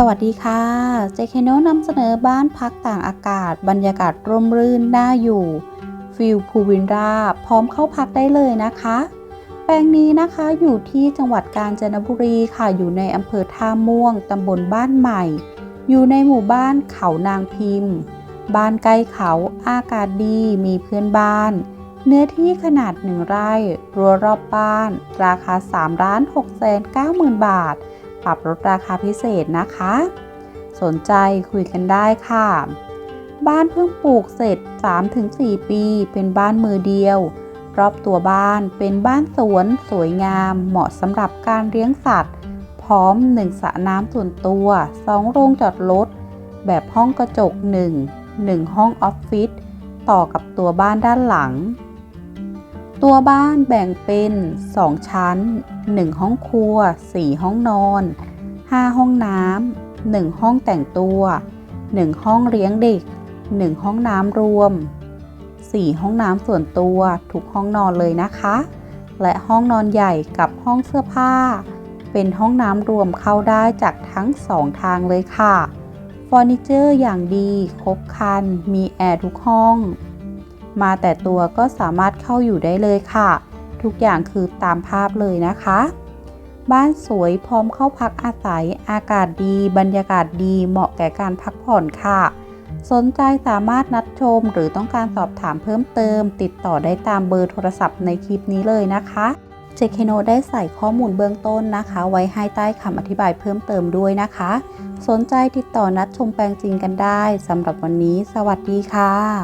สวัสดีค่ะ เจคโนนำเสนอบ้านพักต่างอากาศ บรรยากาศร่มรื่นน่าอยู่ ฟิลพูวินราพร้อมเข้าพักได้เลยนะคะ แปลงนี้นะคะอยู่ที่จังหวัดกาญจนบุรีค่ะ อยู่ในอำเภอท่าม่วงตำบลบ้านใหม่ อยู่ในหมู่บ้านเขานางพิมพ์ บ้านใกล้เขาอากาศดีมีเพื่อนบ้าน เนื้อที่ขนาดหนึ่งไร่ รั้วรอบบ้าน ราคา3ล้าน6แสน9หมื่นบาท ปรับลดราคาพิเศษนะคะ สนใจคุยกันได้ค่ะ บ้านเพิ่งปลูกเสร็จ 3-4 ปี เป็นบ้านมือเดียว รอบตัวบ้านเป็นบ้านสวน สวยงาม เหมาะสำหรับการเลี้ยงสัตว์ พร้อม 1สระน้ำส่วนตัว 2 โรงจอดรถ แบบห้องกระจก 1 1 ห้องออฟฟิศต่อกับตัวบ้านด้านหลัง ตัวบ้านแบ่งเป็น 2 ชั้น 1 ห้องครัว 4 ห้องนอน 5 ห้องน้ำ 1 ห้องแต่งตัว 1 ห้องเลี้ยงเด็ก 1 ห้องน้ำรวม 4 ห้องน้ำส่วนตัวทุกห้องนอนเลยนะคะ และห้องนอนใหญ่กับห้องเสื้อผ้า เป็นห้องน้ำรวมเข้าได้จากทั้งสองทางเลยค่ะ เฟอร์นิเจอร์อย่างดีครบครัน มีแอร์ทุกห้อง มาแต่ตัวก็สามารถเข้าอยู่ได้เลยค่ะ ทุกอย่างคือตามภาพเลยนะคะ บ้านสวยพร้อมเข้าพักอาศัย อากาศดี บรรยากาศดีเหมาะแก่การพักผ่อนค่ะ สนใจสามารถนัดชมหรือต้องการสอบถามเพิ่มเติม ติดต่อได้ตามเบอร์โทรศัพท์ในคลิปนี้เลยนะคะเจคโนได้ใส่ข้อมูลเบื้องต้นนะคะ ไว้ให้ใต้คำอธิบายเพิ่มเติมด้วยนะคะ สนใจติดต่อนัดชมแปลงจริงกันได้สำหรับวันนี้ สวัสดีค่ะ